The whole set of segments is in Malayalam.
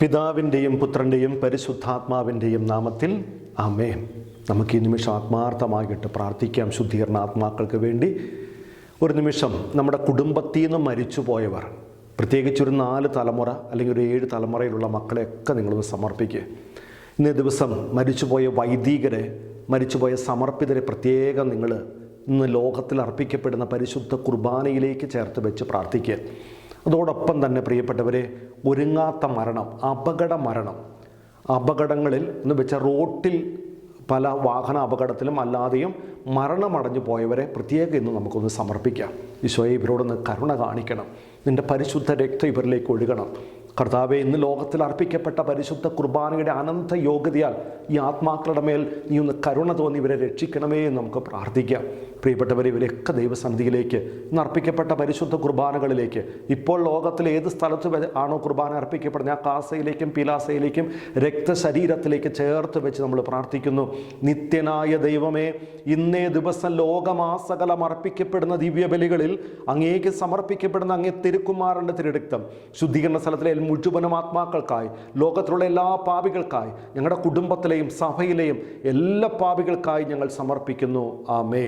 പിതാവിന്റെയും പുത്രന്റെയും പരിശുദ്ധാത്മാവിന്റെയും നാമത്തിൽ അമേ നമുക്ക് ഈ നിമിഷം ആത്മാർത്ഥമായിട്ട് പ്രാർത്ഥിക്കാം. ശുദ്ധീകരണ ആത്മാക്കൾക്ക് വേണ്ടി ഒരു നിമിഷം നമ്മുടെ കുടുംബത്തിൽ നിന്ന് മരിച്ചു പോയവർ പ്രത്യേകിച്ച് ഒരു നാല് തലമുറ അല്ലെങ്കിൽ ഒരു ഏഴ് തലമുറയിലുള്ള മക്കളെയൊക്കെ നിങ്ങളൊന്ന് സമർപ്പിക്കുക ഇന്നേ ദിവസം മരിച്ചുപോയ വൈദികരെ മരിച്ചുപോയ സമർപ്പിതരെ പ്രത്യേകം നിങ്ങൾ ഇന്ന് ലോകത്തിൽ അർപ്പിക്കപ്പെടുന്ന പരിശുദ്ധ കുർബാനയിലേക്ക് ചേർത്ത് വെച്ച് പ്രാർത്ഥിക്കുക അതോടൊപ്പം തന്നെ പ്രിയപ്പെട്ടവരെ ഒരുങ്ങാത്ത മരണം അപകട മരണം. അപകടങ്ങളിൽ എന്ന് വെച്ചാൽ റോട്ടിൽ പല വാഹന അപകടത്തിലും അല്ലാതെയും മരണമടഞ്ഞു പോയവരെ പ്രത്യേകം ഇന്ന് നമുക്കൊന്ന് സമർപ്പിക്കാം. ഈശോയെ ഇവരോടൊന്ന് കരുണ കാണിക്കണം. നിന്റെ പരിശുദ്ധ രക്തം ഇവരിലേക്ക് ഒഴുകണം. കർത്താവെ ഇന്ന് ലോകത്തിൽ അർപ്പിക്കപ്പെട്ട പരിശുദ്ധ കുർബാനയുടെ അനന്ത യോഗ്യതയാൽ ഈ ആത്മാക്കളുടെ മേൽ നീ ഒന്ന് കരുണ തോന്നി ഇവരെ രക്ഷിക്കണമേ എന്ന് നമുക്ക് പ്രാർത്ഥിക്കാം. പ്രിയപ്പെട്ടവരെ ഇവരെയൊക്കെ ദൈവസന്നിധിയിലേക്ക് ഇന്ന് അർപ്പിക്കപ്പെട്ട പരിശുദ്ധ കുർബാനകളിലേക്ക്. ഇപ്പോൾ ലോകത്തിലെ ഏത് സ്ഥലത്ത് ആണോ കുർബാന അർപ്പിക്കപ്പെടുന്നത് ആ കാസയിലേക്കും പിലാസയിലേക്കും രക്തശരീരത്തിലേക്ക് ചേർത്ത് വെച്ച് നമ്മൾ പ്രാർത്ഥിക്കുന്നു. നിത്യനായ ദൈവമേ ഇന്നേ ദിവസം ലോകമാസകലം അർപ്പിക്കപ്പെടുന്ന ദിവ്യബലികളിൽ അങ്ങേക്ക് സമർപ്പിക്കപ്പെടുന്ന അങ്ങേ തിരുക്കുമാരന്റെ തിരുരക്തം. ശുദ്ധീകരണ സ്ഥലത്തിലെ മുഴുവനും ആത്മാക്കൾക്കായി ലോകത്തിലുള്ള എല്ലാ പാപികൾക്കായി ഞങ്ങളുടെ കുടുംബത്തിലെയും സഭയിലെയും എല്ലാ പാപികൾക്കായി ഞങ്ങൾ സമർപ്പിക്കുന്നു. ആമേ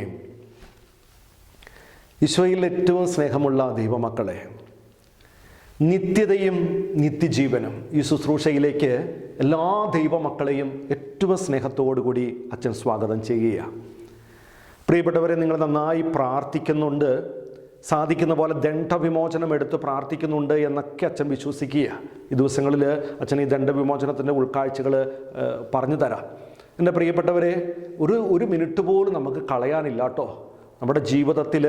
ഈശോയിൽ ഏറ്റവും സ്നേഹമുള്ള ദൈവമക്കളെ നിത്യതയും നിത്യജീവനും ഈ ശുശ്രൂഷയിലേക്ക് എല്ലാ ദൈവമക്കളെയും ഏറ്റവും സ്നേഹത്തോടു കൂടി അച്ഛൻ സ്വാഗതം ചെയ്യുകയാണ് പ്രിയപ്പെട്ടവരെ നിങ്ങൾ നന്നായി പ്രാർത്ഥിക്കുന്നുണ്ട് സാധിക്കുന്ന പോലെ ദണ്ഡവിമോചനം എടുത്ത് പ്രാർത്ഥിക്കുന്നുണ്ട് എന്നൊക്കെ അച്ഛൻ വിശ്വസിക്കുക. ഈ ദിവസങ്ങളിൽ അച്ഛൻ ഈ ദണ്ഡവിമോചനത്തിന്റെ ഉൾക്കാഴ്ചകൾ പറഞ്ഞു തരാം. എന്റെ പ്രിയപ്പെട്ടവരെ ഒരു ഒരു മിനിറ്റ് പോലും നമുക്ക് കളയാനില്ല കേട്ടോ. നമ്മുടെ ജീവിതത്തിൽ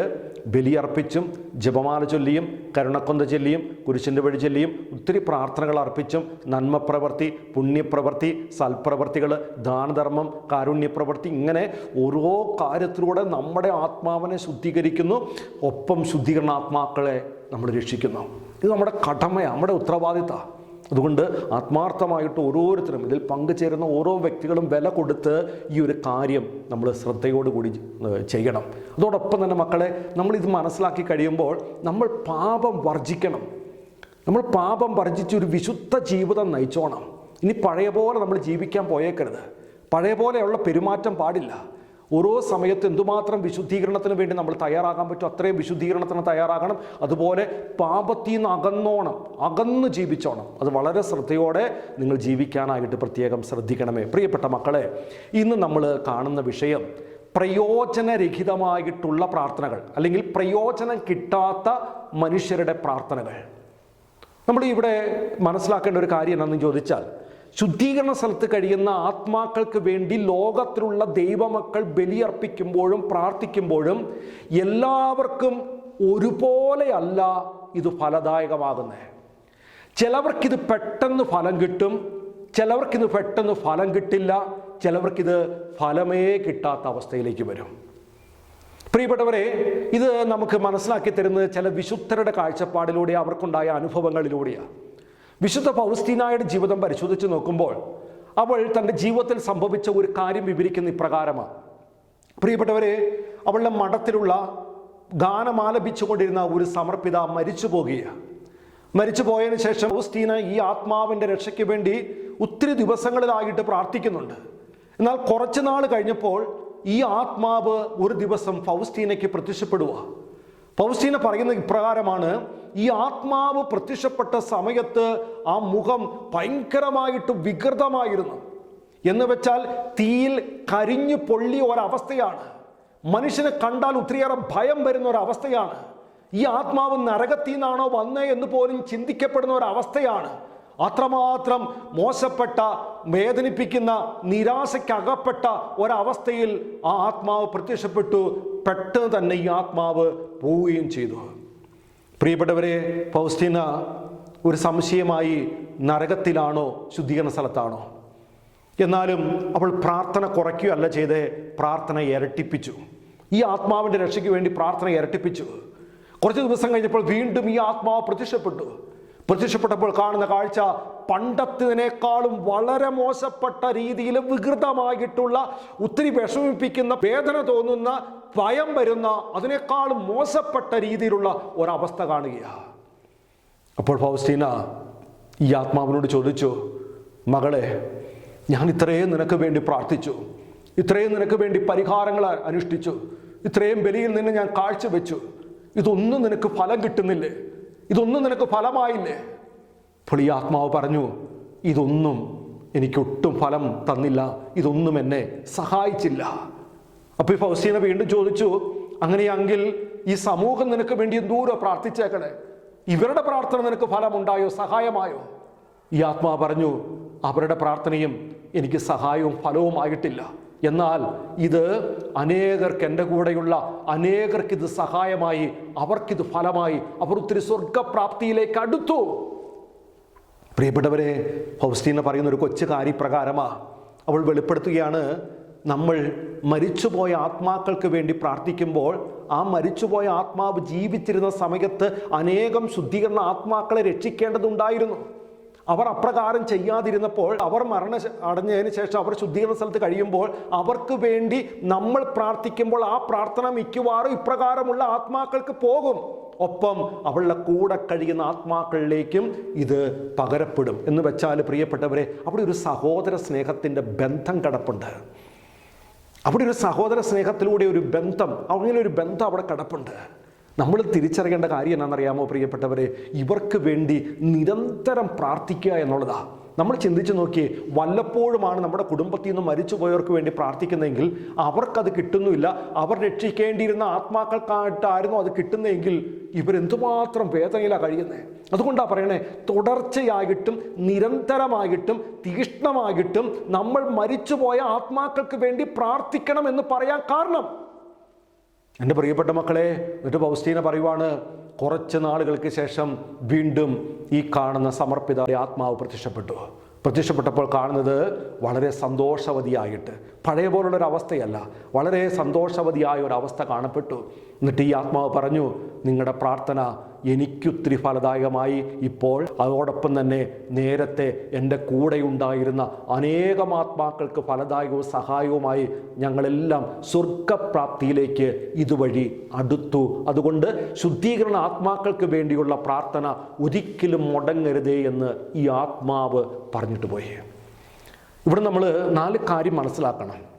ബലിയർപ്പിച്ചും ജപമാല ചൊല്ലിയും കരുണക്കൊന്ത ചൊല്ലിയും കുരിശിന്റെ വഴി ചൊല്ലിയും ഒത്തിരി പ്രാർത്ഥനകൾ അർപ്പിച്ചും നന്മപ്രവർത്തി പുണ്യപ്രവർത്തി സൽപ്രവർത്തികൾ ദാനധർമ്മം കാരുണ്യപ്രവർത്തി ഇങ്ങനെ ഓരോ കാര്യത്തിലൂടെ നമ്മുടെ ആത്മാവിനെ ശുദ്ധീകരിക്കുന്നു. ഒപ്പം ശുദ്ധീകരണാത്മാക്കളെ നമ്മൾ രക്ഷിക്കുന്നു. ഇത് നമ്മുടെ കടമയാണ് നമ്മുടെ ഉത്തരവാദിത്തമാണ്. അതുകൊണ്ട് ആത്മാർത്ഥമായിട്ട് ഓരോരുത്തരും ഇതിൽ പങ്കുചേരുന്ന ഓരോ വ്യക്തികളും വില കൊടുത്ത് ഈ ഒരു കാര്യം നമ്മൾ ശ്രദ്ധയോടുകൂടി ചെയ്യണം. അതോടൊപ്പം തന്നെ മക്കളെ നമ്മളിത് മനസ്സിലാക്കി കഴിയുമ്പോൾ നമ്മൾ പാപം വർജിക്കണം. നമ്മൾ പാപം വർജിച്ച് ഒരു വിശുദ്ധ ജീവിതം നയിച്ചോണം. ഇനി പഴയ പോലെ നമ്മൾ ജീവിക്കാൻ പോയേക്കരുത്. പഴയ പോലെയുള്ള പെരുമാറ്റം പാടില്ല. ഓരോ സമയത്ത് എന്തുമാത്രം വിശുദ്ധീകരണത്തിന് വേണ്ടി നമ്മൾ തയ്യാറാകാൻ പറ്റും അത്രയും വിശുദ്ധീകരണത്തിന് തയ്യാറാകണം. അതുപോലെ പാപത്തിൽ നിന്ന് അകന്നോണം അകന്ന് ജീവിച്ചോണം. അത് വളരെ ശ്രദ്ധയോടെ നിങ്ങൾ ജീവിക്കാനായിട്ട് പ്രത്യേകം ശ്രദ്ധിക്കണമേ. പ്രിയപ്പെട്ട മക്കളെ ഇന്ന് നമ്മൾ കാണുന്ന വിഷയം പ്രയോജനരഹിതമായിട്ടുള്ള പ്രാർത്ഥനകൾ അല്ലെങ്കിൽ പ്രയോജനം കിട്ടാത്ത മനുഷ്യരുടെ പ്രാർത്ഥനകൾ. നമ്മൾ ഇവിടെ മനസ്സിലാക്കേണ്ട ഒരു കാര്യം എന്താണെന്ന് ചോദിച്ചാൽ ശുദ്ധീകരണ സ്ഥലത്ത് കഴിയുന്ന ആത്മാക്കൾക്ക് വേണ്ടി ലോകത്തിലുള്ള ദൈവമക്കൾ ബലിയർപ്പിക്കുമ്പോഴും പ്രാർത്ഥിക്കുമ്പോഴും എല്ലാവർക്കും ഒരുപോലെയല്ല ഇത് ഫലദായകമാകുന്നത് ചിലവർക്കിത് പെട്ടെന്ന് ഫലം കിട്ടും ചിലവർക്കിത് പെട്ടെന്ന് ഫലം കിട്ടില്ല ചിലവർക്കിത് ഫലമേ കിട്ടാത്ത അവസ്ഥയിലേക്ക് വരും. പ്രിയപ്പെട്ടവരെ ഇത് നമുക്ക് മനസ്സിലാക്കി തരുന്നത് ചില വിശുദ്ധരുടെ കാഴ്ചപ്പാടിലൂടെ അവർക്കുണ്ടായ അനുഭവങ്ങളിലൂടെയാണ്. വിശുദ്ധ പൗസ്തീനായുടെ ജീവിതം പരിശോധിച്ച് നോക്കുമ്പോൾ അവൾ തന്റെ ജീവിതത്തിൽ സംഭവിച്ച ഒരു കാര്യം വിവരിക്കുന്ന ഇപ്രകാരമാണ്. പ്രിയപ്പെട്ടവരെ അവളുടെ മഠത്തിലുള്ള ഗാനം ആലപിച്ചുകൊണ്ടിരുന്ന ഒരു സമർപ്പിത മരിച്ചു പോകുകയാണ് മരിച്ചു പോയതിനു ശേഷം പൗസ്തീന ഈ ആത്മാവിന്റെ രക്ഷയ്ക്ക് വേണ്ടി ഒത്തിരി ദിവസങ്ങളിലായിട്ട് പ്രാർത്ഥിക്കുന്നുണ്ട്. എന്നാൽ കുറച്ച് നാൾ കഴിഞ്ഞപ്പോൾ ഈ ആത്മാവ് ഒരു ദിവസം ഫൗസ്റ്റീനയ്ക്ക് പ്രത്യക്ഷപ്പെടുക ഫൗസ്റ്റീന പറയുന്ന ഇപ്രകാരമാണ് ഈ ആത്മാവ് പ്രത്യക്ഷപ്പെട്ട സമയത്ത് ആ മുഖം ഭയങ്കരമായിട്ട് വികൃതമായിരുന്നു. എന്ന് വെച്ചാൽ തീയിൽ കരിഞ്ഞു പൊള്ളിയ ഒരവസ്ഥയാണ്. മനുഷ്യനെ കണ്ടാൽ ഒത്തിരിയേറെ ഭയം വരുന്ന ഒരവസ്ഥയാണ്. ഈ ആത്മാവ് നരകത്തിൽ നിന്നാണോ വന്നേ എന്ന് പോലും ചിന്തിക്കപ്പെടുന്ന ഒരവസ്ഥയാണ്. അത്രമാത്രം മോശപ്പെട്ട വേദനിപ്പിക്കുന്ന നിരാശയ്ക്കകപ്പെട്ട ഒരവസ്ഥയിൽ ആ ആത്മാവ് പ്രത്യക്ഷപ്പെട്ടു. പെട്ടെന്ന് തന്നെ ഈ ആത്മാവ് പോവുകയും ചെയ്തു. പ്രിയപ്പെട്ടവരെ പൗസ്തീന ഒരു സംശയമായി നരകത്തിലാണോ ശുദ്ധീകരണ സ്ഥലത്താണോ? എന്നാലും അവൾ പ്രാർത്ഥന കുറയ്ക്കുകയല്ല ചെയ്ത് പ്രാർത്ഥന ഇരട്ടിപ്പിച്ചു. ഈ ആത്മാവിന്റെ രക്ഷയ്ക്ക് വേണ്ടി പ്രാർത്ഥന ഇരട്ടിപ്പിച്ചു. കുറച്ച് ദിവസം കഴിഞ്ഞപ്പോൾ വീണ്ടും ഈ ആത്മാവ് പ്രത്യക്ഷപ്പെട്ടു. പ്രത്യക്ഷപ്പെട്ടപ്പോൾ കാണുന്ന കാഴ്ച പണ്ടത്തിനേക്കാളും വളരെ മോശപ്പെട്ട രീതിയിൽ വികൃതമായിട്ടുള്ള ഒത്തിരി വിഷമിപ്പിക്കുന്ന വേദന തോന്നുന്ന ഭയം വരുന്ന അതിനേക്കാളും മോശപ്പെട്ട രീതിയിലുള്ള ഒരവസ്ഥ കാണുകയാണ്. അപ്പോൾ ഫൗസ്റ്റീന ഈ ആത്മാവിനോട് ചോദിച്ചു മകളെ ഞാൻ ഇത്രയും നിനക്ക് വേണ്ടി പ്രാർത്ഥിച്ചു ഇത്രയും നിനക്ക് വേണ്ടി പരിഹാരങ്ങൾ അനുഷ്ഠിച്ചു ഇത്രയും ബലിയിൽ നിന്ന് ഞാൻ കാഴ്ചവെച്ചു ഇതൊന്നും നിനക്ക് ഫലം കിട്ടുന്നില്ലേ? ഇതൊന്നും നിനക്ക് ഫലമായില്ലേ? അപ്പോൾ ഈ ആത്മാവ് പറഞ്ഞു ഇതൊന്നും എനിക്കൊട്ടും ഫലം തന്നില്ല. ഇതൊന്നും എന്നെ സഹായിച്ചില്ല. അപ്പോൾ ഈ ഫൗസീന വീണ്ടും ചോദിച്ചു അങ്ങനെയെങ്കിൽ ഈ സമൂഹം നിനക്ക് വേണ്ടി എന്തോരോ പ്രാർത്ഥിച്ചേക്കണേ? ഇവരുടെ പ്രാർത്ഥന നിനക്ക് ഫലമുണ്ടായോ? സഹായമായോ? ഈ ആത്മാവ് പറഞ്ഞു അവരുടെ പ്രാർത്ഥനയും എനിക്ക് സഹായവും ഫലവുമായിട്ടില്ല. എന്നാൽ ഇത് അനേകർക്ക് എന്റെ കൂടെയുള്ള അനേകർക്ക് ഇത് സഹായമായി അവർക്കിത് ഫലമായി അവർ ഒത്തിരി സ്വർഗപ്രാപ്തിയിലേക്ക് അടുത്തു. പ്രിയപ്പെട്ടവരെ ഫൗസ്റ്റീന പറയുന്ന ഒരു കൊച്ചു കാര്യപ്രകാരമാ. അവൾ വെളിപ്പെടുത്തുകയാണ് നമ്മൾ മരിച്ചുപോയ ആത്മാക്കൾക്ക് വേണ്ടി പ്രാർത്ഥിക്കുമ്പോൾ ആ മരിച്ചുപോയ ആത്മാവ് ജീവിച്ചിരുന്ന സമയത്ത് അനേകം ശുദ്ധീകരണ ആത്മാക്കളെ രക്ഷിക്കേണ്ടതുണ്ടായിരുന്നു. അവർ അപ്രകാരം ചെയ്യാതിരുന്നപ്പോൾ അവർ മരണ അടഞ്ഞതിന് ശേഷം അവർ ശുദ്ധീകരണ സ്ഥലത്ത് കഴിയുമ്പോൾ അവർക്ക് വേണ്ടി നമ്മൾ പ്രാർത്ഥിക്കുമ്പോൾ ആ പ്രാർത്ഥന മിക്കവാറും ഇപ്രകാരമുള്ള ആത്മാക്കൾക്ക് പോകും. ഒപ്പം അവളുടെ കൂടെ കഴിയുന്ന ആത്മാക്കളിലേക്കും ഇത് പകരപ്പെടും. എന്ന് വെച്ചാൽ പ്രിയപ്പെട്ടവരെ അവിടെ ഒരു സഹോദര സ്നേഹത്തിന്റെ ബന്ധം കിടപ്പുണ്ട്. അവിടെ ഒരു സഹോദര സ്നേഹത്തിലൂടെ ഒരു ബന്ധം അങ്ങനെ ഒരു ബന്ധം അവിടെ കിടപ്പുണ്ട്. നമ്മൾ തിരിച്ചറിയേണ്ട കാര്യം എന്നാണെന്നറിയാമോ പ്രിയപ്പെട്ടവരെ? ഇവർക്ക് വേണ്ടി നിരന്തരം പ്രാർത്ഥിക്കുക എന്നുള്ളതാ. നമ്മൾ ചിന്തിച്ചു നോക്കിയേ വല്ലപ്പോഴുമാണ് നമ്മുടെ കുടുംബത്തിൽ നിന്ന് മരിച്ചുപോയവർക്ക് വേണ്ടി പ്രാർത്ഥിക്കുന്നതെങ്കിൽ അവർക്കത് കിട്ടുന്നില്ല അവർ രക്ഷിക്കേണ്ടിയിരുന്ന ആത്മാക്കൾക്കായിട്ടായിരുന്നു അത് കിട്ടുന്നതെങ്കിൽ ഇവരെന്തുമാത്രം വേദനയിലാണ് കഴിയുന്നത് അതുകൊണ്ടാണ് പറയണേ തുടർച്ചയായിട്ടും നിരന്തരമായിട്ടും തീഷ്ണമായിട്ടും നമ്മൾ മരിച്ചുപോയ ആത്മാക്കൾക്ക് വേണ്ടി പ്രാർത്ഥിക്കണം എന്ന് പറയാൻ കാരണം എന്റെ പ്രിയപ്പെട്ട മക്കളെ എന്നിട്ട് പൗസ്റ്റീന പറയുവാണ് കുറച്ച് നാളുകൾക്ക് ശേഷം വീണ്ടും ഈ കാണുന്ന സമർപ്പിത ആത്മാവ് പ്രത്യക്ഷപ്പെട്ടു. പ്രത്യക്ഷപ്പെട്ടപ്പോൾ കാണുന്നത് വളരെ സന്തോഷവതിയായിട്ട്. പഴയ പോലുള്ളൊരു അവസ്ഥയല്ല വളരെ സന്തോഷവതിയായ ഒരു അവസ്ഥ കാണപ്പെട്ടു. എന്നിട്ട് ഈ ആത്മാവ് പറഞ്ഞു നിങ്ങളുടെ പ്രാർത്ഥന എനിക്കൊത്തിരി ഫലദായകമായി ഇപ്പോൾ അതോടൊപ്പം തന്നെ നേരത്തെ എന്റെ കൂടെ ഉണ്ടായിരുന്ന അനേകം ആത്മാക്കൾക്ക് ഫലദായകവും സഹായവുമായി ഞങ്ങളെല്ലാം സ്വർഗപ്രാപ്തിയിലേക്ക് ഇതുവഴി അടുത്തു. അതുകൊണ്ട് ശുദ്ധീകരണ ആത്മാക്കൾക്ക് വേണ്ടിയുള്ള പ്രാർത്ഥന ഒരിക്കലും മുടങ്ങരുതേ എന്ന് ഈ ആത്മാവ് പറഞ്ഞിട്ട് പോയേ. ഇവിടെ നമ്മൾ നാല് കാര്യം മനസ്സിലാക്കണം.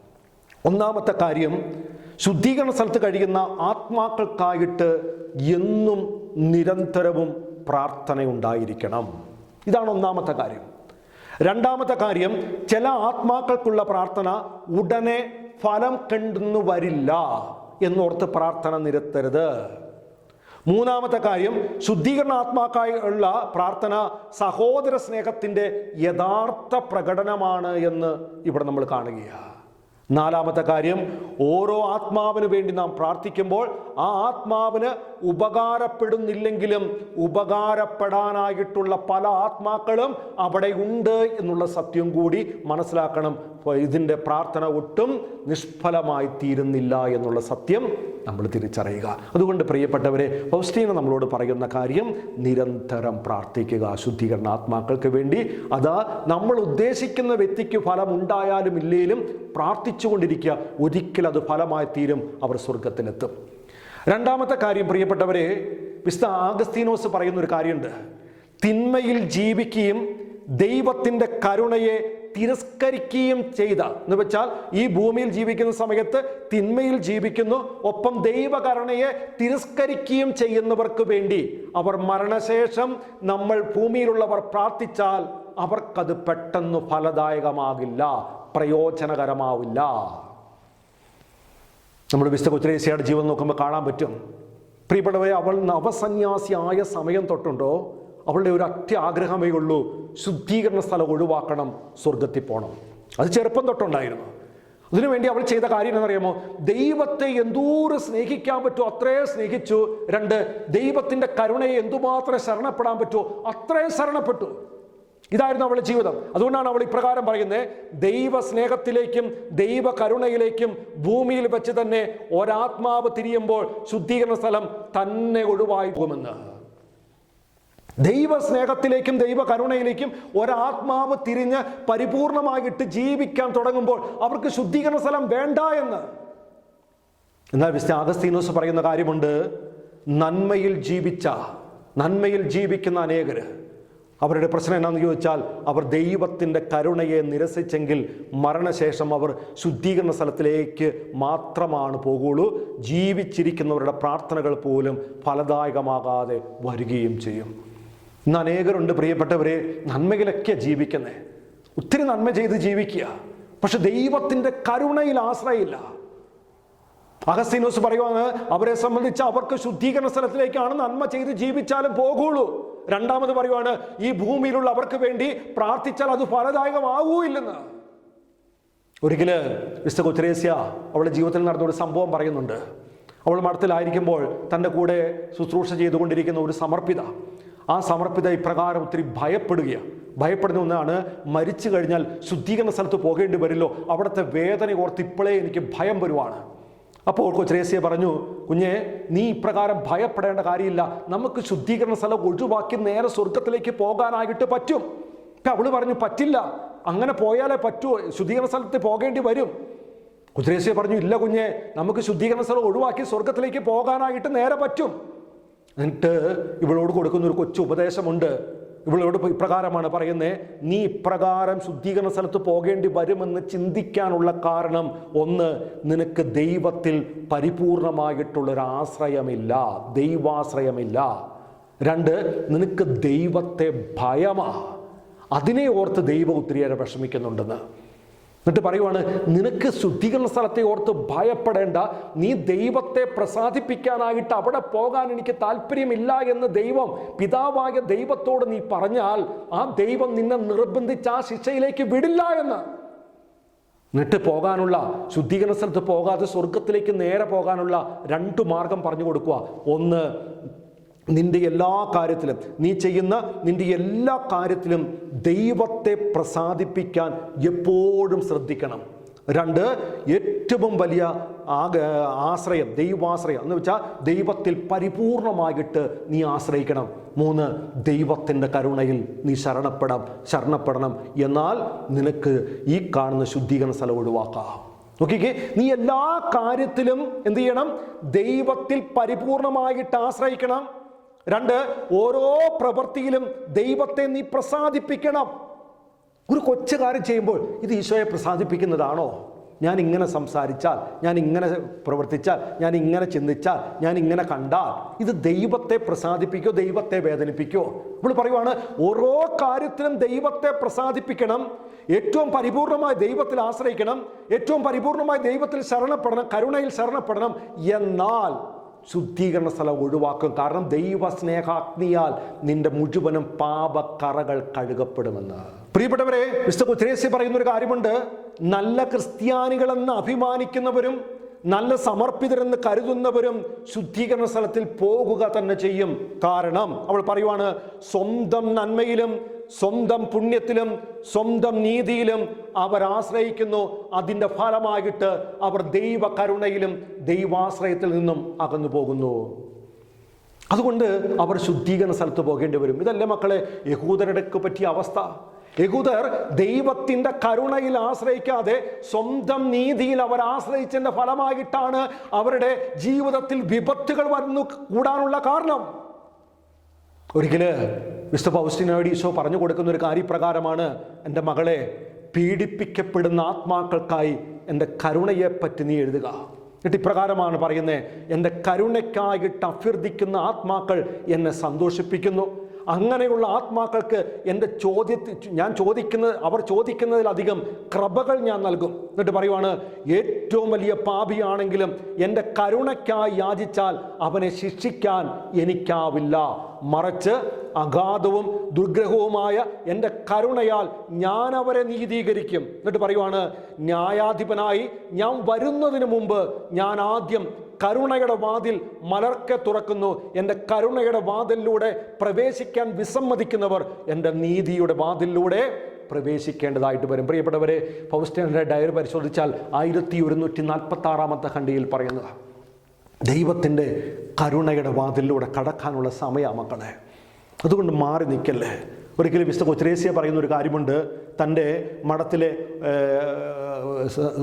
ഒന്നാമത്തെ കാര്യം ശുദ്ധീകരണ സ്ഥലത്ത് കഴിയുന്ന ആത്മാക്കൾക്കായിട്ട് എന്നും നിരന്തരവും പ്രാർത്ഥനയുണ്ടായിരിക്കണം. ഇതാണ് ഒന്നാമത്തെ കാര്യം. രണ്ടാമത്തെ കാര്യം ചില ആത്മാക്കൾക്കുള്ള പ്രാർത്ഥന ഉടനെ ഫലം കണ്ടെന്നു വരില്ല എന്നോർത്ത് പ്രാർത്ഥന നിരത്തരുത്. മൂന്നാമത്തെ കാര്യം ശുദ്ധീകരണ ആത്മാക്കായി ഉള്ള പ്രാർത്ഥന സഹോദര സ്നേഹത്തിന്റെ യഥാർത്ഥ പ്രകടനമാണ് എന്ന് ഇവിടെ നമ്മൾ കാണുകയാണ്. നാലാമത്തെ കാര്യം ഓരോ ആത്മാവിന് വേണ്ടി നാം പ്രാർത്ഥിക്കുമ്പോൾ ആ ആത്മാവിന് ഉപകാരപ്പെടുന്നില്ലെങ്കിലും ഉപകാരപ്പെടാനായിട്ടുള്ള പല ആത്മാക്കളും അവിടെ ഉണ്ട് എന്നുള്ള സത്യം കൂടി മനസ്സിലാക്കണം. ഇതിന്റെ പ്രാർത്ഥന ഒട്ടും നിഷ്ഫലമായി തീരുന്നില്ല എന്നുള്ള സത്യം നമ്മൾ തിരിച്ചറിയുക. അതുകൊണ്ട് പ്രിയപ്പെട്ടവരെ ഫൗസ്റ്റീന നമ്മളോട് പറയുന്ന കാര്യം നിരന്തരം പ്രാർത്ഥിക്കുക ശുദ്ധീകരണ ആത്മാക്കൾക്ക് വേണ്ടി. അതാ നമ്മൾ ഉദ്ദേശിക്കുന്ന വ്യക്തിക്ക് ഫലം ഉണ്ടായാലും ഇല്ലേലും പ്രാർത്ഥിച്ചുകൊണ്ടിരിക്കുക ഒരിക്കൽ അത് ഫലമായി തീരും അവർ സ്വർഗത്തിലെത്തും രണ്ടാമത്തെ കാര്യം പ്രിയപ്പെട്ടവരെ വിശുദ്ധ ആഗസ്തീനോസ് പറയുന്ന ഒരു കാര്യമുണ്ട്. തിന്മയിൽ ജീവിക്കുകയും ദൈവത്തിന്റെ കരുണയെ തിരസ്കരിക്കുകയും ചെയ്ത. എന്ന് വെച്ചാൽ ഈ ഭൂമിയിൽ ജീവിക്കുന്ന സമയത്ത് തിന്മയിൽ ജീവിക്കുന്നു. ഒപ്പം ദൈവകരുണയെ തിരസ്കരിക്കുകയും ചെയ്യുന്നവർക്ക് വേണ്ടി അവർ മരണശേഷം നമ്മൾ ഭൂമിയിലുള്ളവർ പ്രാർത്ഥിച്ചാൽ അവർക്കത് പെട്ടെന്ന് ഫലദായകമാകില്ല പ്രയോജനകരമാവില്ല. നമ്മൾ വിശുദ്ധ കൊച്ചുരേശയുടെ ജീവൻ നോക്കുമ്പോൾ കാണാൻ പറ്റും. പ്രിയപ്പെട്ടവരെ അവൾ നവസന്യാസിയായ സമയം തൊട്ടുണ്ടോ? അവളുടെ ഒരു അത്യാഗ്രഹമേ ഉള്ളൂ. ശുദ്ധീകരണ സ്ഥലം ഒഴിവാക്കണം സ്വർഗത്തിൽ പോകണം അത് ചെറുപ്പം തൊട്ടുണ്ടായിരുന്നു. അതിനുവേണ്ടി അവൾ ചെയ്ത കാര്യം എന്നറിയാമോ ദൈവത്തെ എന്തോരം സ്നേഹിക്കാൻ പറ്റുമോ? അത്രയും സ്നേഹിച്ചു. രണ്ട് ദൈവത്തിന്റെ കരുണയെ എന്തുമാത്രം ശരണപ്പെടാൻ പറ്റുമോ? അത്രയും ശരണപ്പെട്ടു. ഇതായിരുന്നു അവളുടെ ജീവിതം. അതുകൊണ്ടാണ് അവൾ ഇപ്രകാരം പറയുന്നത് ദൈവ സ്നേഹത്തിലേക്കും ദൈവ കരുണയിലേക്കും ഭൂമിയിൽ വെച്ച് തന്നെ ഒരാത്മാവ് തിരിയുമ്പോൾ ശുദ്ധീകരണ സ്ഥലം തന്നെ ഒഴിവായി പോകുമെന്ന്. ദൈവ സ്നേഹത്തിലേക്കും ദൈവ കരുണയിലേക്കും ഒരാത്മാവ് തിരിഞ്ഞ് പരിപൂർണമായിട്ട് ജീവിക്കാൻ തുടങ്ങുമ്പോൾ അവർക്ക് ശുദ്ധീകരണ സ്ഥലം വേണ്ട എന്ന്. എന്നാൽ വിശുദ്ധ അഗസ്തീനോസ് പറയുന്ന കാര്യമുണ്ട് നന്മയിൽ ജീവിച്ച നന്മയിൽ ജീവിക്കുന്ന അനേകര് അവരുടെ പ്രശ്നം എന്നാന്ന് ചോദിച്ചാൽ അവർ ദൈവത്തിന്റെ കരുണയെ നിരസിച്ചെങ്കിൽ മരണശേഷം അവർ ശുദ്ധീകരണ സ്ഥലത്തിലേക്ക് മാത്രമാണ് പോകുള്ളൂ. ജീവിച്ചിരിക്കുന്നവരുടെ പ്രാർത്ഥനകൾ പോലും ഫലദായകമാകാതെ വരികയും ചെയ്യും. ഇന്ന് അനേകരുണ്ട് പ്രിയപ്പെട്ടവരെ നന്മയിലൊക്കെ ജീവിക്കുന്നേ. ഒത്തിരി നന്മ ചെയ്ത് ജീവിക്കുക. പക്ഷെ ദൈവത്തിന്റെ കരുണയിൽ ആശ്രയമില്ല അഗസ്തീനോസ് പറയുവാണ് അവരെ സംബന്ധിച്ച് അവർക്ക് ശുദ്ധീകരണ സ്ഥലത്തിലേക്കാണ് നന്മ ചെയ്ത് ജീവിച്ചാലും പോകുള്ളൂ. രണ്ടാമത് പറയുവാണ് ഈ ഭൂമിയിലുള്ള അവർക്ക് വേണ്ടി പ്രാർത്ഥിച്ചാൽ അത് ഫലദായകമാകൂയില്ലെന്ന് ഒരിക്കൽ മിസ്റ്റർ കൊച്ചുരേസ്യ അവളുടെ ജീവിതത്തിൽ നടന്ന ഒരു സംഭവം പറയുന്നുണ്ട്. അവൾ മഠത്തിലായിരിക്കുമ്പോൾ തന്റെ കൂടെ ശുശ്രൂഷ ചെയ്തുകൊണ്ടിരിക്കുന്ന ഒരു സമർപ്പിത ആ സമർപ്പിത ഇപ്രകാരം ഒത്തിരി ഭയപ്പെടുകയാണ്. ഭയപ്പെടുന്ന ഒന്നാണ് മരിച്ചു കഴിഞ്ഞാൽ ശുദ്ധീകരണ സ്ഥലത്ത് പോകേണ്ടി വരില്ലോ അവിടുത്തെ വേദന ഓർത്ത് ഇപ്പോഴേ എനിക്ക് ഭയം വരുവാണ്. അപ്പോൾ കൊച്ചരേസ്യ പറഞ്ഞു കുഞ്ഞെ നീ ഇപ്രകാരം ഭയപ്പെടേണ്ട കാര്യമില്ല. നമുക്ക് ശുദ്ധീകരണ സ്ഥലം ഒഴിവാക്കി നേരെ സ്വർഗത്തിലേക്ക് പോകാനായിട്ട് പറ്റും. അവൾ പറഞ്ഞു പറ്റില്ല. അങ്ങനെ പോയാലേ പറ്റൂ. ശുദ്ധീകരണ സ്ഥലത്ത് പോകേണ്ടി വരും. കുതിരേശ്വരി പറഞ്ഞു ഇല്ല കുഞ്ഞെ നമുക്ക് ശുദ്ധീകരണ സ്ഥലം ഒഴിവാക്കി സ്വർഗത്തിലേക്ക് പോകാനായിട്ട് നേരെ പറ്റും. എന്നിട്ട് ഇവളോട് കൊടുക്കുന്ന ഒരു കൊച്ചു ഉപദേശമുണ്ട്. ഇവളോട് ഇപ്രകാരമാണ് പറയുന്നത് നീ ഇപ്രകാരം ശുദ്ധീകരണ സ്ഥലത്ത് പോകേണ്ടി വരുമെന്ന് ചിന്തിക്കാനുള്ള കാരണം ഒന്ന് നിനക്ക് ദൈവത്തിൽ പരിപൂർണമായിട്ടുള്ളൊരു ആശ്രയമില്ല ദൈവാശ്രയമില്ല. രണ്ട് നിനക്ക് ദൈവത്തെ ഭയമാ. അതിനെ ഓർത്ത് ദൈവം ഒത്തിരിയേറെ വിഷമിക്കുന്നുണ്ടെന്ന്. എന്നിട്ട് പറയുവാണ് നിനക്ക് ശുദ്ധീകരണ സ്ഥലത്തെ ഓർത്ത് ഭയപ്പെടേണ്ട. നീ ദൈവത്തെ പ്രസാദിപ്പിക്കാനായിട്ട് അവിടെ പോകാൻ എനിക്ക് താല്പര്യമില്ല എന്ന് ദൈവം പിതാവായ ദൈവത്തോട് നീ പറഞ്ഞാൽ ആ ദൈവം നിന്നെ നിർബന്ധിച്ച് ആ ശിക്ഷയിലേക്ക് വിടില്ല എന്ന്. എന്നിട്ട് പോകാനുള്ള ശുദ്ധീകരണ സ്ഥലത്ത് പോകാതെ സ്വർഗത്തിലേക്ക് നേരെ പോകാനുള്ള രണ്ട് മാർഗം പറഞ്ഞു കൊടുക്കുക. ഒന്ന് നിന്റെ എല്ലാ കാര്യത്തിലും നീ ചെയ്യുന്ന നിന്റെ എല്ലാ കാര്യത്തിലും ദൈവത്തെ പ്രസാദിപ്പിക്കാൻ എപ്പോഴും ശ്രദ്ധിക്കണം. രണ്ട് ഏറ്റവും വലിയ ആശ്രയം ദൈവാശ്രയം എന്ന് വെച്ചാൽ ദൈവത്തിൽ പരിപൂർണമായിട്ട് നീ ആശ്രയിക്കണം. മൂന്ന് ദൈവത്തിന്റെ കരുണയിൽ നീ ശരണപ്പെടാം ശരണപ്പെടണം. എന്നാൽ നിനക്ക് ഈ കാണുന്ന ശുദ്ധീകരണ സ്ഥലം ഒഴിവാക്കാം. നോക്കിക്കേ നീ എല്ലാ കാര്യത്തിലും എന്ത് ചെയ്യണം? ദൈവത്തിൽ പരിപൂർണമായിട്ട് ആശ്രയിക്കണം. രണ്ട് ഓരോ പ്രവൃത്തിയിലും ദൈവത്തെ നീ പ്രസാദിപ്പിക്കണം. ഒരു കൊച്ചു കാര്യം ചെയ്യുമ്പോൾ ഇത് ഈശോയെ പ്രസാദിപ്പിക്കുന്നതാണോ? ഞാൻ ഇങ്ങനെ സംസാരിച്ചാൽ ഞാൻ ഇങ്ങനെ പ്രവർത്തിച്ചാൽ ഞാൻ ഇങ്ങനെ ചിന്തിച്ചാൽ ഞാൻ ഇങ്ങനെ കണ്ടാൽ ഇത് ദൈവത്തെ പ്രസാദിപ്പിക്കോ ദൈവത്തെ വേദനിപ്പിക്കോ? നമ്മൾ പറയുവാണ് ഓരോ കാര്യത്തിലും ദൈവത്തെ പ്രസാദിപ്പിക്കണം. ഏറ്റവും പരിപൂർണമായി ദൈവത്തിൽ ആശ്രയിക്കണം. ഏറ്റവും പരിപൂർണമായി ദൈവത്തിൽ ശരണപ്പെടണം കരുണയിൽ ശരണപ്പെടണം. എന്നാൽ ശുദ്ധീകരണ സ്ഥലം ഒഴിവാക്കും. കാരണം ദൈവ സ്നേഹാഗ്നിയാൽ നിന്റെ മുഴുവനും പാപക്കറകൾ കഴുകപ്പെടുമെന്ന്. പ്രിയപ്പെട്ടവരെ മിസ്റ്റർ കുത്രേസി പറയുന്ന ഒരു കാര്യമുണ്ട്. നല്ല ക്രിസ്ത്യാനികളെന്ന് അഭിമാനിക്കുന്നവരും നല്ല സമർപ്പിതരെന്ന് കരുതുന്നവരും ശുദ്ധീകരണ സ്ഥലത്തിൽ പോകുക തന്നെ ചെയ്യും. കാരണം അവൾ പറയുവാണ് സ്വന്തം നന്മയിലും സ്വന്തം പുണ്യത്തിലും സ്വന്തം നീതിയിലും അവർ ആശ്രയിക്കുന്നു. അതിന്റെ ഫലമായിട്ട് അവർ ദൈവ കരുണയിലും ദൈവാശ്രയത്തിൽ നിന്നും അകന്നു പോകുന്നു. അതുകൊണ്ട് അവർ ശുദ്ധീകരണ സ്ഥലത്ത് പോകേണ്ടി വരും. ഇതല്ലേ മക്കളെ യഹൂദരടക്ക് പറ്റിയ അവസ്ഥ. യഹൂദർ ദൈവത്തിന്റെ കരുണയിൽ ആശ്രയിക്കാതെ സ്വന്തം നീതിയിൽ അവർ ആശ്രയിച്ചതിന്റെ ഫലമായിട്ടാണ് അവരുടെ ജീവിതത്തിൽ വിപത്തുകൾ വന്നു കൂടാനുള്ള കാരണം. ഒരിക്കൽ വിശുദ്ധ പൗസ്റ്റിനോട് ഈശോ പറഞ്ഞു കൊടുക്കുന്ന ഒരു കാര്യപ്രകാരമാണ് എന്റെ മകളെ പീഡിപ്പിക്കപ്പെടുന്ന ആത്മാക്കൾക്കായി എന്റെ കരുണയെപ്പറ്റി നീ എഴുതുക. എന്നിട്ട് ഇപ്രകാരമാണ് പറയുന്നത് എന്റെ കരുണയ്ക്കായിട്ട് അഭ്യർത്ഥിക്കുന്ന ആത്മാക്കൾ എന്നെ സന്തോഷിപ്പിക്കുന്നു. അങ്ങനെയുള്ള ആത്മാക്കൾക്ക് എന്റെ ചോദ്യത്തിൽ ഞാൻ ചോദിക്കുന്നത് അവർ ചോദിക്കുന്നതിലധികം കൃപകൾ ഞാൻ നൽകും. എന്നിട്ട് പറയുവാണ് ഏറ്റവും വലിയ പാപിയാണെങ്കിലും എന്റെ കരുണയ്ക്കായി യാചിച്ചാൽ അവനെ ശിക്ഷിക്കാൻ എനിക്കാവില്ല. മറിച്ച് അഗാധവും ദുർഗ്രഹവുമായ എന്റെ കരുണയാൽ ഞാൻ അവരെ നീതീകരിക്കും. എന്നിട്ട് പറയുവാണ് ന്യായാധിപനായി ഞാൻ വരുന്നതിന് മുമ്പ് ഞാൻ ആദ്യം കരുണയുടെ വാതിൽ മലർക്കെ തുറക്കുന്നു. എന്റെ കരുണയുടെ വാതിലിലൂടെ പ്രവേശിക്കാൻ വിസമ്മതിക്കുന്നവർ എന്റെ നീതിയുടെ വാതിലിലൂടെ പ്രവേശിക്കേണ്ടതായിട്ട് വരും. പ്രിയപ്പെട്ടവരെ ഫൗസ്റ്റേന്റെ ഡയറി പരിശോധിച്ചാൽ ആയിരത്തി ഒരുന്നൂറ്റി നാൽപ്പത്തി ആറാമത്തെ ഖണ്ഡിയിൽ പറയുന്നതാണ് ദൈവത്തിന്റെ കരുണയുടെ വാതിലിലൂടെ കടക്കാനുള്ള സമയമാണ് മക്കളെ. അതുകൊണ്ട് മാറി നിൽക്കല്ലേ? ഒരിക്കലും വിശുദ്ധ കൊച്ചരേസ്യ പറയുന്ന ഒരു കാര്യമുണ്ട്. തന്റെ മഠത്തിലെ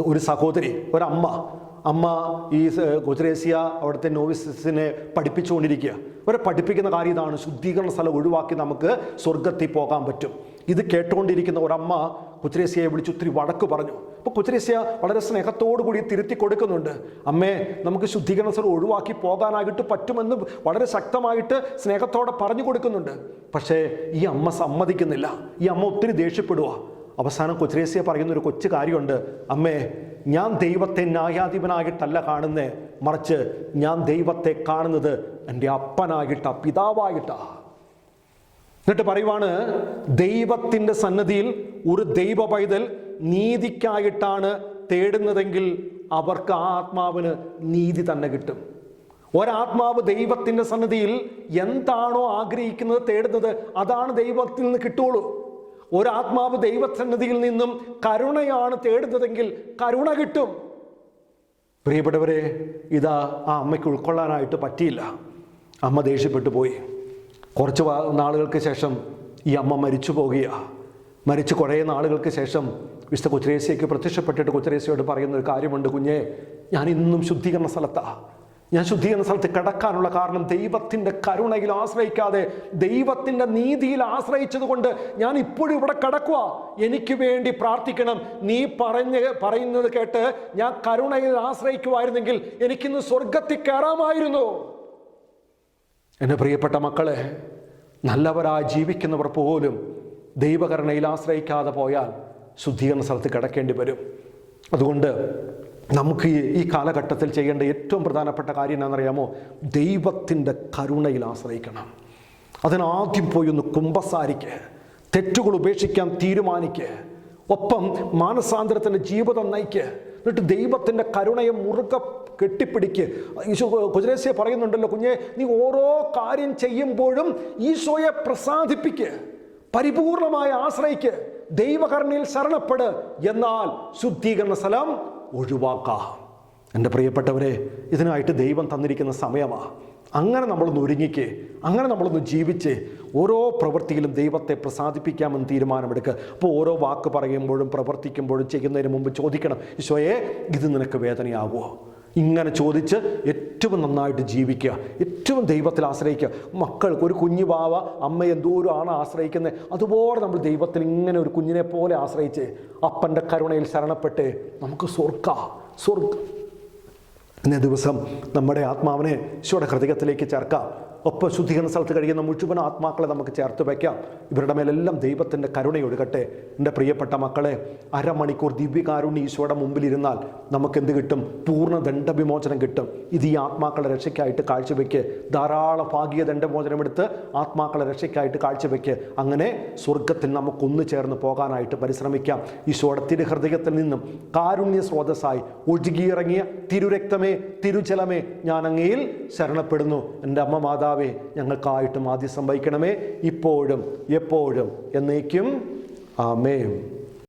ഒരു സഹോദരി ഒരമ്മ. അമ്മ ഈ കൊച്ചരേസ്യ അവിടുത്തെ നോവിസിനെ പഠിപ്പിച്ചുകൊണ്ടിരിക്കുക. അവരെ പഠിപ്പിക്കുന്ന കാര്യം ഇതാണ്. ശുദ്ധീകരണ സ്ഥലം ഒഴിവാക്കി നമുക്ക് സ്വർഗത്തിൽ പോകാൻ പറ്റും. ഇത് കേട്ടുകൊണ്ടിരിക്കുന്ന ഒരമ്മ കൊച്ചുരേസ്യയെ വിളിച്ച് ഒത്തിരി വടക്ക് പറഞ്ഞു. അപ്പോൾ കൊച്ചുരേസ്യ വളരെ സ്നേഹത്തോടു കൂടി തിരുത്തി കൊടുക്കുന്നുണ്ട്. അമ്മേ നമുക്ക് ശുദ്ധീകരണ സ്ഥലം ഒഴിവാക്കി പോകാനായിട്ട് പറ്റുമെന്ന് വളരെ ശക്തമായിട്ട് സ്നേഹത്തോടെ പറഞ്ഞു കൊടുക്കുന്നുണ്ട്. പക്ഷേ ഈ അമ്മ സമ്മതിക്കുന്നില്ല. ഈ അമ്മ ഒത്തിരി ദേഷ്യപ്പെടുക. അവസാനം കൊച്ചുരേസ്യ പറയുന്ന ഒരു കൊച്ചു കാര്യമുണ്ട്. അമ്മേ ഞാൻ ദൈവത്തെ ന്യായാധിപനായിട്ടല്ല കാണുന്നേ. മറിച്ച് ഞാൻ ദൈവത്തെ കാണുന്നത് എന്റെ അപ്പനായിട്ടാ പിതാവായിട്ടാ. എന്നിട്ട് പറയുവാണ് ദൈവത്തിന്റെ സന്നദ്ധിയിൽ ഒരു ദൈവ പൈതൽ നീതിക്കായിട്ടാണ് തേടുന്നതെങ്കിൽ അവർക്ക് ആ ആത്മാവിന് നീതി തന്നെ കിട്ടും. ഒരാത്മാവ് ദൈവത്തിന്റെ സന്നിധിയിൽ എന്താണോ ആഗ്രഹിക്കുന്നത് തേടുന്നത് അതാണ് ദൈവത്തിൽ നിന്ന് കിട്ടുള്ളൂ. ഒരാത്മാവ് ദൈവസന്നിധിയിൽ നിന്നും കരുണയാണ് തേടുന്നതെങ്കിൽ കരുണ കിട്ടും. പ്രിയപ്പെട്ടവരെ ഇതാ ആ അമ്മയ്ക്ക് ഉൾക്കൊള്ളാനായിട്ട് പറ്റിയില്ല. അമ്മ ദേഷ്യപ്പെട്ടു പോയി. കുറച്ച് നാളുകൾക്ക് ശേഷം ഈ അമ്മ മരിച്ചു പോകുക മരിച്ച് കുറേ നാളുകൾക്ക് ശേഷം വിശുദ്ധ കൊച്ചുരേസ്യയ്ക്ക് പ്രത്യക്ഷപ്പെട്ടിട്ട് കൊച്ചുരേസ്യയോട് പറയുന്ന ഒരു കാര്യമുണ്ട് കുഞ്ഞെ ഞാൻ ഇന്നും ശുദ്ധീകരണ സ്ഥലത്താണ് ഞാൻ ശുദ്ധീകരണ സ്ഥലത്ത് കിടക്കാനുള്ള കാരണം ദൈവത്തിന്റെ കരുണയിൽ ആശ്രയിക്കാതെ ദൈവത്തിന്റെ നീതിയിൽ ആശ്രയിച്ചത് കൊണ്ട് ഞാൻ ഇപ്പോഴും ഇവിടെ കിടക്കുക എനിക്ക് വേണ്ടി പ്രാർത്ഥിക്കണം. നീ പറഞ്ഞ് പറയുന്നത് കേട്ട് ഞാൻ കരുണയിൽ ആശ്രയിക്കുമായിരുന്നെങ്കിൽ എനിക്കിന്ന് സ്വർഗത്തിൽ കയറാമായിരുന്നു. എന്റെ പ്രിയപ്പെട്ട മക്കളെ നല്ലവരായി ജീവിക്കുന്നവർ പോലും ദൈവകരുണയിൽ ആശ്രയിക്കാതെ പോയാൽ ശുദ്ധീകരണ സ്ഥലത്ത് കിടക്കേണ്ടി വരും. അതുകൊണ്ട് നമുക്ക് ഈ കാലഘട്ടത്തിൽ ചെയ്യേണ്ട ഏറ്റവും പ്രധാനപ്പെട്ട കാര്യം എന്താണെന്നറിയാമോ? ദൈവത്തിന്റെ കരുണയിൽ ആശ്രയിക്കണം. അതിനാദ്യം പോയി ഒന്ന് കുമ്പസാരിക്ക്. തെറ്റുകൾ ഉപേക്ഷിക്കാൻ തീരുമാനിക്ക്. ഒപ്പം മാനസാന്തരത്തിന്റെ ജീവിതം നയിക്ക്. എന്നിട്ട് ദൈവത്തിന്റെ കരുണയെ മുറുകെ കെട്ടിപ്പിടിക്ക്. ഈശോ കുജരേശയെ പറയുന്നുണ്ടല്ലോ കുഞ്ഞെ നീ ഓരോ കാര്യം ചെയ്യുമ്പോഴും ഈശോയെ പ്രസാദിപ്പിക്ക്. പരിപൂർണമായി ആശ്രയിക്ക്. ദൈവകരുണയിൽ ശരണപ്പെട് എന്നാൽ ശുദ്ധീകരണ സ്ഥലം ഒഴിവാക്കാം. എന്റെ പ്രിയപ്പെട്ടവരെ ഇതിനായിട്ട് ദൈവം തന്നിരിക്കുന്ന സമയമാണ് അങ്ങനെ നമ്മളൊന്ന് ഒരുങ്ങിക്ക് അങ്ങനെ നമ്മളൊന്ന് ജീവിച്ച്. ഓരോ പ്രവൃത്തിയിലും ദൈവത്തെ പ്രസാദിപ്പിക്കാമെന്ന് തീരുമാനമെടുക്കുക അപ്പോൾ ഓരോ വാക്ക് പറയുമ്പോഴും പ്രവർത്തിക്കുമ്പോഴും ചെയ്യുന്നതിന് മുമ്പ് ചോദിക്കണം ഈശോയെ ഇത് നിനക്ക് വേദനയാകുമോ? ഇങ്ങനെ ചോദിച്ച് ഏറ്റവും നന്നായിട്ട് ജീവിക്കുക ഏറ്റവും ദൈവത്തിൽ ആശ്രയിക്കുക. മക്കൾക്ക് ഒരു കുഞ്ഞു വാവ അമ്മ എന്തോരമാണ് ആശ്രയിക്കുന്നത് അതുപോലെ നമ്മൾ ദൈവത്തിൽ ഇങ്ങനെ ഒരു കുഞ്ഞിനെ പോലെ ആശ്രയിച്ച് അപ്പന്റെ കരുണയിൽ ശരണപ്പെട്ട് നമുക്ക് സ്വർഗ സ്വർഗ ഇന്നേ ദിവസം നമ്മുടെ ആത്മാവിനെ ഈശോയുടെ ഹൃദയത്തിലേക്ക് ചേർക്കാം. ഒപ്പം ശുദ്ധീകരണ സ്ഥലത്ത് കഴിയുന്ന മുഴുവൻ ആത്മാക്കളെ നമുക്ക് ചേർത്ത് വയ്ക്കാം. ഇവരുടെ മേലെല്ലാം ദൈവത്തിന്റെ കരുണയൊഴുകട്ടെ എന്റെ പ്രിയപ്പെട്ട മക്കളെ അരമണിക്കൂർ ദിവ്യകാരുണ്യ ഈശോയുടെ മുമ്പിലിരുന്നാൽ നമുക്ക് എന്ത് കിട്ടും? പൂർണ ദണ്ഡവിമോചനം കിട്ടും. ഇത് ഈ ആത്മാക്കളുടെ രക്ഷയ്ക്കായിട്ട് കാഴ്ചവെക്ക് ധാരാളം ഭാഗീയ ദണ്ഡമോചനമെടുത്ത് ആത്മാക്കളെ രക്ഷയ്ക്കായിട്ട് കാഴ്ചവെക്ക് അങ്ങനെ സ്വർഗത്തിൽ നമുക്കൊന്നു ചേർന്ന് പോകാനായിട്ട് പരിശ്രമിക്കാം. ഈശോയുടെ തിരുഹൃദയത്തിൽ നിന്നും കാരുണ്യ സ്രോതസ്സായി ഒഴുകിയിറങ്ങിയ തിരുരക്തമേ തിരുജലമേ ഞാൻ അങ്ങയിൽ ശരണപ്പെടുന്നു. എന്റെ അമ്മ മാതാവേ ഞങ്ങൾക്കായിട്ടും ആദ്യം സംഭവിക്കണമേ. ഇപ്പോഴും എപ്പോഴും എന്നേക്കും. ആമേം